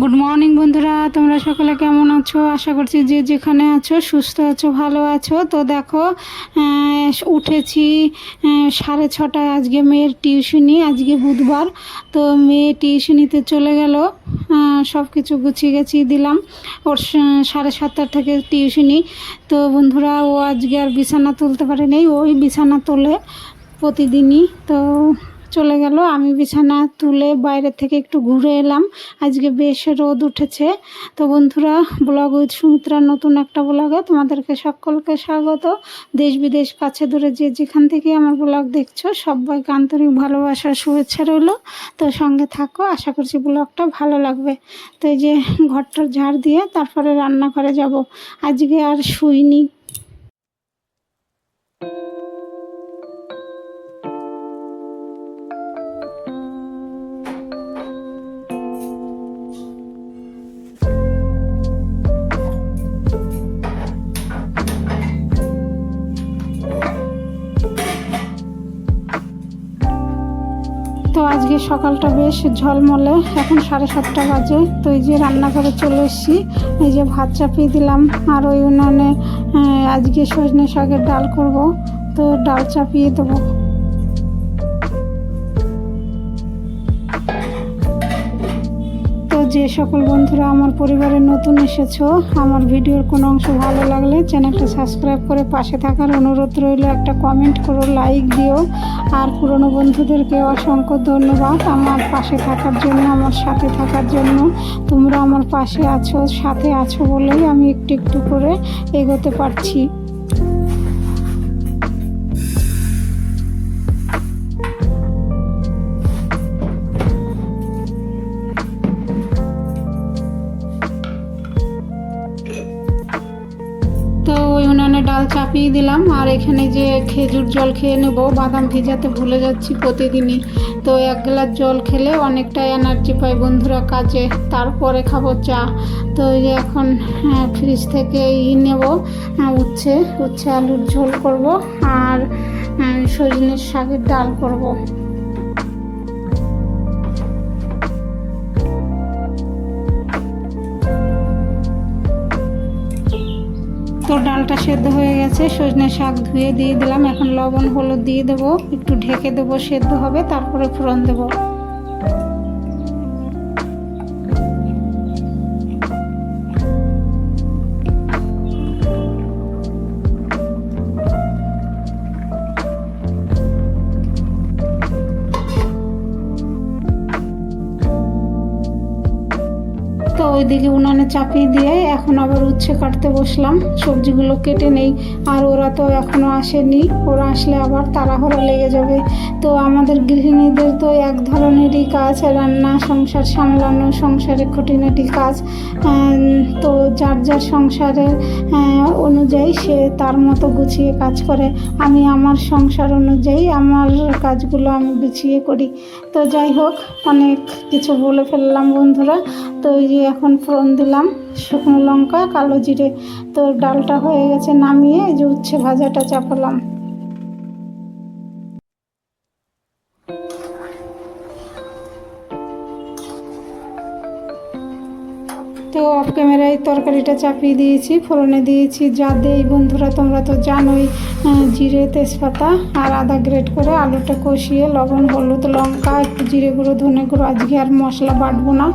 Good morning বন্ধুরা। তোমরা সকলে কেমন আছো? আশা করছি যে যেখানে আছো, সুস্থ আছো, ভালো আছো। তো দেখো উঠেছি সাড়ে ছটায়। আজকে মেয়ের টিউশনি, আজকে বুধবার। তো মেয়ে টিউশনিতে চলে গেল। সব কিছু গুছিয়ে গেছিয়ে দিলাম। ওর সাড়ে সাতটার থেকে টিউশনি। তো বন্ধুরা, ও আজকে আর বিছানা তুলতে পারেনি। ওই বিছানা তোলে প্রতিদিনই। তো চলে গেল। আমি বিছানা তুলে বাইরে থেকে একটু ঘুরে এলাম। আজকে বেশ রোদ উঠেছে। তো বন্ধুরা, ব্লগ উইথ সুমিত্রার নতুন একটা ব্লগে তোমাদেরকে সকলকে স্বাগত। দেশ বিদেশ, কাছে দূরে যে যেখান থেকে আমার ব্লগ দেখছ, সবাইকে আন্তরিক ভালোবাসা, শুভেচ্ছা রইল। তো সঙ্গে থাকো, আশা করছি ব্লগটা ভালো লাগবে। তো এই যে ঘরটার ঝাড় দিয়ে তারপরে রান্না করে যাব। আজকে আর শুইনি। আজকে সকালটা বেশ ঝলমলে। এখন সাড়ে সাতটা বাজে। তো এই যে রান্নাঘরে চলে এসেছি। এই যে ভাত চাপিয়ে দিলাম। আর ওই উনুনে আজকে সজনে শাকের ডাল করব। তো ডাল চাপিয়ে দেবো। যে সকল বন্ধুরা আমার পরিবারে নতুন এসেছ, আমার ভিডিওর কোনো অংশ ভালো লাগলে চ্যানেলটা সাবস্ক্রাইব করে পাশে থাকার অনুরোধ রইল। একটা কমেন্ট করো, লাইক দিও। আর পুরনো বন্ধুদেরকে অসংখ্য ধন্যবাদ আমার পাশে থাকার জন্য, আমার সাথে থাকার জন্য। তোমরা আমার পাশে আছো, সাথে আছো বলেই আমি একটু একটু করে এগোতে পারছি। চাপিয়ে দিলাম। আর এখানে যে খেজুর জল খেয়ে নেব বাদাম ভিজাতে ভুলে যাচ্ছি প্রতিদিনই। তো এক গ্লাস জল খেলে অনেকটা এনার্জি পাই বন্ধুরা কাজে। তারপরে খাব চা। তো এখন হ্যাঁ, ফ্রিজ থেকে ই নেব হ্যাঁ, উচ্ছে। উচ্ছে আলুর ঝোল করব আর হ্যাঁ, সজনের শাকের ডাল করব। তো ডালটা সেদ্ধ হয়ে গেছে, সজনে শাক ধুয়ে দিয়ে দিলাম। এখন লবণ, হলুদ দিয়ে দেবো। একটু ঢেকে দেবো, সেদ্ধ হবে, তারপরে ফোড়ন দেবো। ওইদিকে উনানে চাপিয়ে দিয়ে এখন আবার উচ্ছে কাটতে বসলাম। সবজিগুলো কেটে নেই। আর ওরা তো এখনও আসেনি। ওরা আসলে আবার তাড়াহুড়া লেগে যাবে। তো আমাদের গৃহিণীদের তো এক ধরনেরই কাজ, রান্না, সংসার সামলানো, সংসারে খুঁটিনাটি কাজ। তো যার যার সংসারের অনুযায়ী সে তার মতো গুছিয়ে কাজ করে। আমি আমার সংসার অনুযায়ী আমার কাজগুলো আমি গুছিয়ে করি। তো যাই হোক, অনেক কিছু বলে ফেললাম বন্ধুরা। তো এই যে এখন ফোড়ন দিলাম, শুকনো লঙ্কা, কালো জিরে। তো ডালটা হয়ে গেছে নামিয়ে এই যে উচ্ছে ভাজাটা চাপালাম। তো অফ ক্যামেরায় তরকারিটা চাপিয়ে দিয়েছি, ফোড়নে দিয়েছি, যা দেই বন্ধুরা তোমরা তো জানোই জিরে, তেজপাতা আর আদা গ্রেট করে আলুটা কষিয়ে লবণ, হলুদ, লঙ্কা, একটু জিরে গুঁড়ো, ধনে গুঁড়ো, আজকে আর মশলা বাটবো না,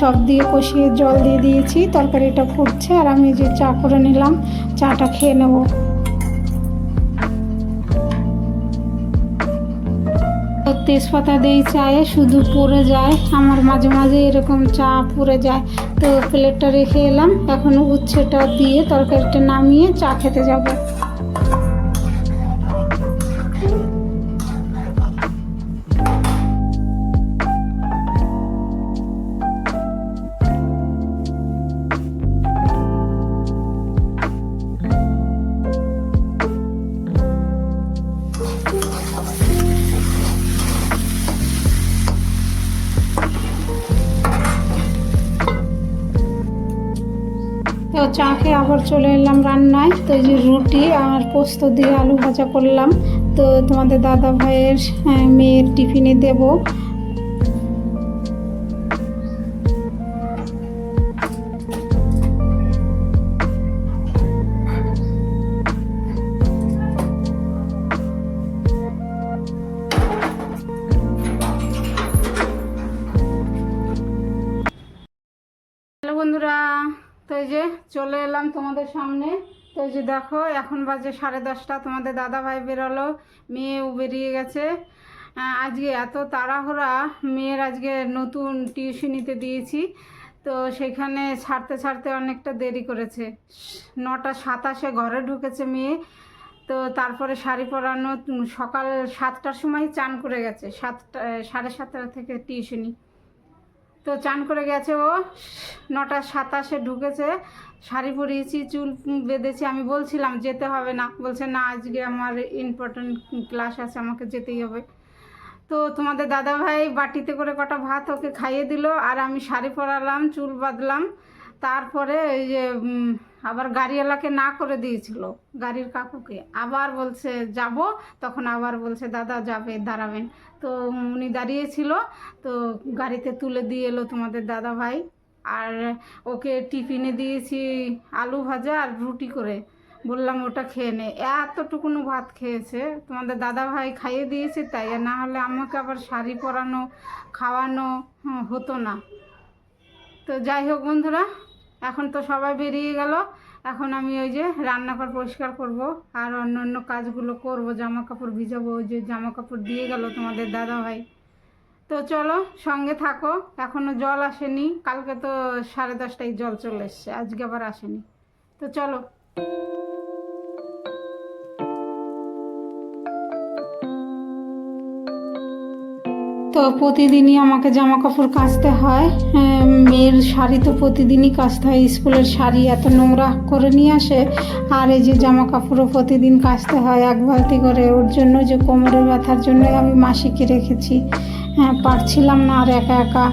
সব দিয়ে কষিয়ে জল দিয়ে দিয়েছি, তরকারিটা ফুটছে আর আমি যে চা করে নিলাম, চাটা খেয়ে নেব। তেজপাতা দিই, চায়ে শুধু পড়ে যায়। আমার মাঝে মাঝে এরকম চা পড়ে যায়। তো প্লেটটা রেখে এলাম। এখন উচ্ছেটা দিয়ে তরকারিটা নামিয়ে চা খেতে যাব। আবার চলে এলাম রান্নায়। তো এই যে রুটি আর পোস্ত দিয়ে আলু ভাজা করলাম। তো তোমাদের দাদা ভাইয়ের মেয়ের টিফিনে দেব। তোমাদের সামনে। তো এই যে দেখো, এখন বাজে সাড়ে দশটা, তোমাদের দাদা ভাই বেরোলো মেয়েও বেরিয়ে গেছে। আজকে এত তাড়াহুড়া, মেয়ের আজকে নতুন টিউশনিতে দিয়েছি, তো সেখানে ছাড়তে ছাড়তে অনেকটা দেরি করেছে। নটা সাতাশে ঘরে ঢুকেছে মেয়ে, তো তারপরে শাড়ি পরানো সকাল সাতটার সময় চান করে গেছে, সাতটা, সাড়ে সাতটা থেকে টিউশনি তো চান করে গেছে ও। নটা সাতাশে ঢুকেছে। শাড়ি পরিয়েছি চুল বেঁধেছি। আমি বলছিলাম, যেতে হবে না। বলছে, না, আজকে আমার ইম্পর্টেন্ট ক্লাস আছে, আমাকে যেতেই হবে। তো তোমাদের দাদা ভাই বাটিতে করে কটা ভাত ওকে খাইয়ে দিল। আর আমি শাড়ি পরালাম, চুল বাঁধলাম। তারপরে ওই যে আবার গাড়িওয়ালাকে না করে দিয়েছিল গাড়ির কাকুকে। আবার বলছে, যাব। তখন আবার বলছে, দাদা, যাবে, দাঁড়াবেন। তো উনি দাঁড়িয়েছিল, তো গাড়িতে তুলে দিয়ে এলো তোমাদের দাদা ভাই আর ওকে টিফিনে দিয়েছি আলু ভাজা আর রুটি করে। বললাম, ওটা খেয়ে নে। এতটুকুনো ভাত খেয়েছে, তোমাদের দাদা ভাই খাইয়ে দিয়েছে তাই না হলে আমাকে আবার শাড়ি পরানো, খাওয়ানো হতো না। তো যাই হোক বন্ধুরা এখন তো সবাই বেরিয়ে গেল। এখন আমি ওই যে রান্নাঘর পরিষ্কার করব আর অন্য অন্য কাজগুলো করব। জামা কাপড় ভিজাবো, ওই যে জামা কাপড় দিয়ে গেল তোমাদের দাদা ভাই তো চলো, সঙ্গে থাকো। এখনও জল আসেনি। কালকে তো সাড়ে দশটায় জল চলে এসছে। আজকে আবার আসেনি। তো চলো। তো প্রতিদিনই আমাকে জামা কাপড় কাচতে হয়। হ্যাঁ, মেয়ের শাড়ি তো প্রতিদিনই কাচতে হয়। স্কুলের শাড়ি এত নোংরা করে নিয়ে আসে। আর এই যে জামা কাপড়ও প্রতিদিন কাচতে হয় এক বালতি করে। ওর জন্য যে কোমরের ব্যথার জন্য আমি মাসিকে রেখেছি। হ্যাঁ পারছিলাম না আর একা একা।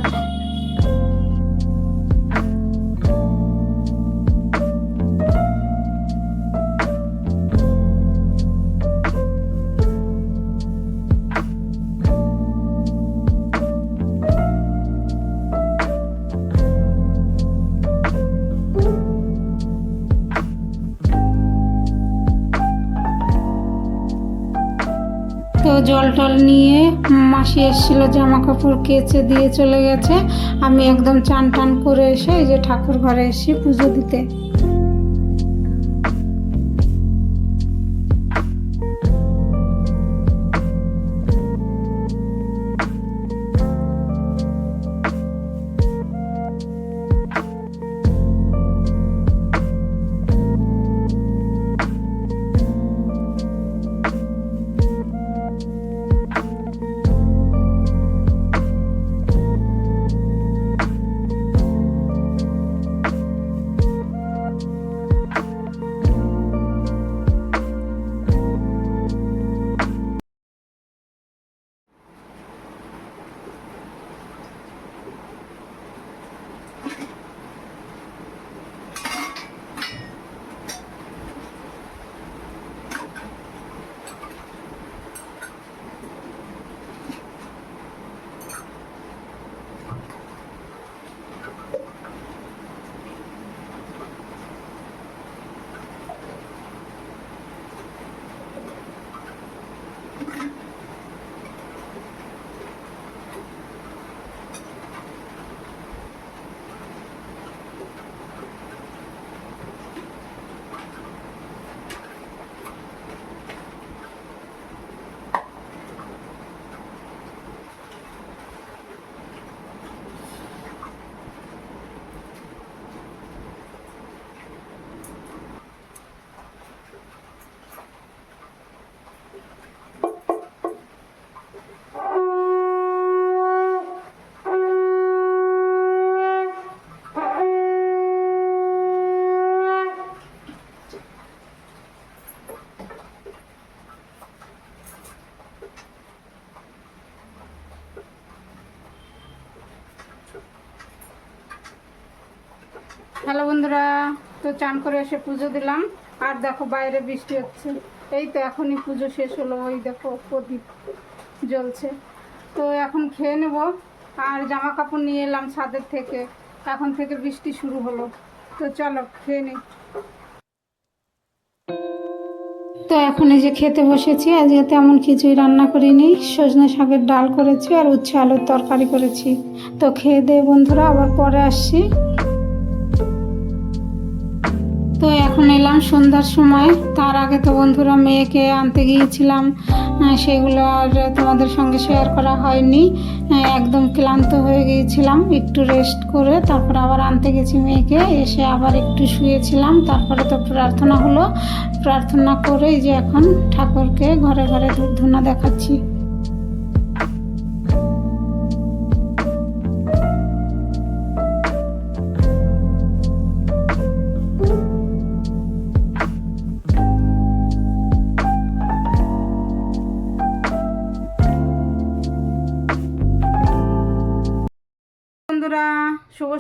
তো জল টল নিয়ে মাসি এসেছিল জামা কাপড় কেচে দিয়ে চলে গেছে। আমি একদম চান টান করে এসে এই যে ঠাকুর ঘরে এসে পুজো দিতে। চান করে এসে পুজো দিলাম। আর দেখো বাইরে বৃষ্টি হচ্ছে। এই তো এখনই পুজো শেষ হলো। ওই দেখো প্রদীপ জ্বলছে। তো এখন খেয়ে নেব। আর জামা কাপড় নিয়ে এলাম ছাদের থেকে। এখন থেকে বৃষ্টি শুরু হলো। তো চলো, খেয়ে নিই। তো এখন এই যে খেতে বসেছি। আজকে তেমন কিছুই রান্না করিনি। সজনে শাকের ডাল করেছি আর উচ্ছে আলুর তরকারি করেছি। তো খেয়ে দে বন্ধুরা, আবার পরে আসছি। এলাম সন্ধ্যার সময়। তার আগে তো বন্ধুরা মেয়েকে আনতে গিয়েছিলাম। সেগুলো আর তোমাদের সঙ্গে শেয়ার করা হয়নি। একদম ক্লান্ত হয়ে গিয়েছিলাম, একটু রেস্ট করে তারপর আবার আনতে গেছি মেয়েকে। এসে আবার একটু শুয়েছিলাম, তারপরে তো প্রার্থনা হলো। প্রার্থনা করেই যে এখন ঠাকুরকে ঘরে ঘরে ধূপ ধুনা দেখাচ্ছি।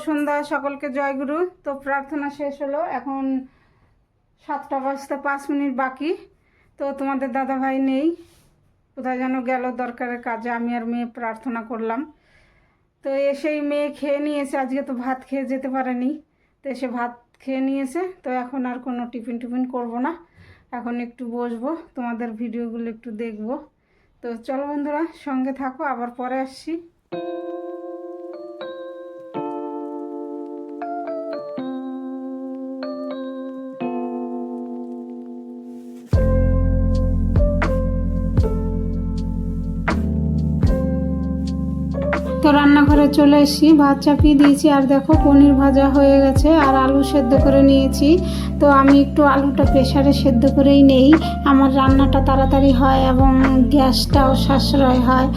সন্ধ্যা, সকলকে জয়গুরু তো প্রার্থনা শেষ হলো। এখন সাতটা বাজতে পাঁচ মিনিট বাকি। তো তোমাদের দাদা ভাই নেই। কোথায় যেন গেল দরকারের কাজে। আমি আর মেয়ে প্রার্থনা করলাম। তো এসেই মেয়ে খেয়ে নিয়েছে। আজকে তো ভাত খেয়ে যেতে পারেনি। তো এসে ভাত খেয়ে নিয়েছে। তো এখন আর কোনো টিফিন টিফিন করব না। এখন একটু বসবো। তোমাদের ভিডিওগুলো একটু দেখব। তো চলো বন্ধুরা, সঙ্গে থাকো। আবার পরে আসছি। তো রান্নাঘরে চলে এসেছি। ভাত চাপিয়ে দিয়েছি। আর দেখো, পনির ভাজা হয়ে গেছে আর আলু সেদ্ধ করে নিয়েছি। তো আমি একটু আলুটা প্রেশারে সেদ্ধ করেই নেই। আমার রান্নাটা তাড়াতাড়ি হয় এবং গ্যাসটাও সাশ্রয় হয়।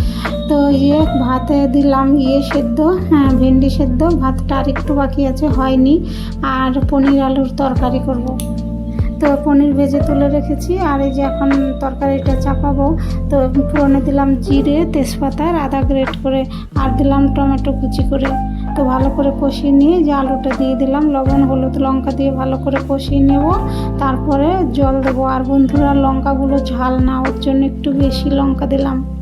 তো ইয়ে ভাতে দিলাম ইয়ে সেদ্ধ হ্যাঁ ভেন্ডি সেদ্ধ। ভাতটা আর একটু বাকি আছে, হয়নি। আর পনির আলুর তরকারি করব। তো পনির ভেজে তুলে রেখেছি। আর এই যে এখন তরকারিটা চাপাবো, তো ফোড়নে দিলাম জিরে, তেজপাতা আর আদা গ্রেট করে, আর দিলাম টমেটো কুচি করে। তো ভালো করে কষিয়ে নিয়ে যে আলুটা দিয়ে দিলাম, লবণ, হলুদ, লঙ্কা দিয়ে ভালো করে কষিয়ে নেব। তারপরে জল দেবো। আর বন্ধুরা, লঙ্কাগুলো ঝাল না, ওর জন্য একটু বেশি লঙ্কা দিলাম।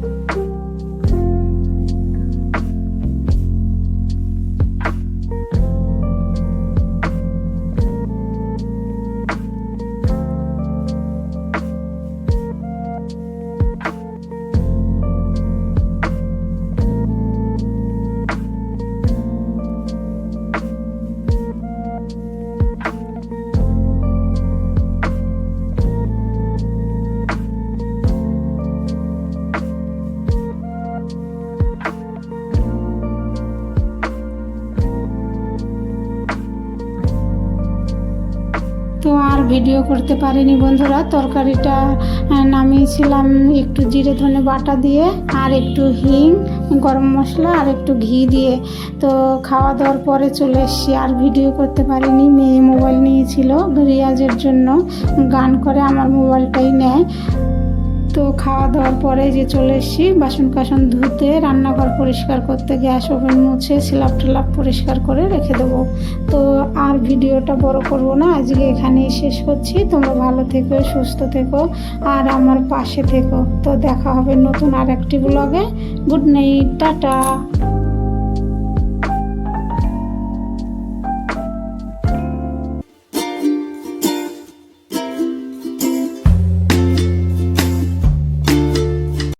ভিডিও করতে পারিনি বন্ধুরা, তরকারিটা নামিয়েছিলাম একটু জিরে ধনে বাটা দিয়ে, আর একটু হিং, গরম মশলা, আর একটু ঘি দিয়ে। তো খাওয়া দাওয়ার পরে চলে এসছি, আর ভিডিও করতে পারিনি, মেয়ে মোবাইল নিয়েছিল রিয়াজের জন্য, গান করে, আমার মোবাইলটাই নেয়। তো খাওয়া দাওয়ার পরে যে চলে এসেছি বাসন কাসন ধুতে, রান্নাঘর পরিষ্কার করতে, গ্যাস ওভেন মুছে স্লাপ টেলাপ পরিষ্কার করে রেখে দেবো। তো আর ভিডিওটা বড় করব না, আজকে এখানেই শেষ করছি। তোমরা ভালো থেকো, সুস্থ থেকো, আর আমার পাশে থেকো। তো দেখা হবে নতুন আর একটি ব্লগে গুড নাইট টাটা!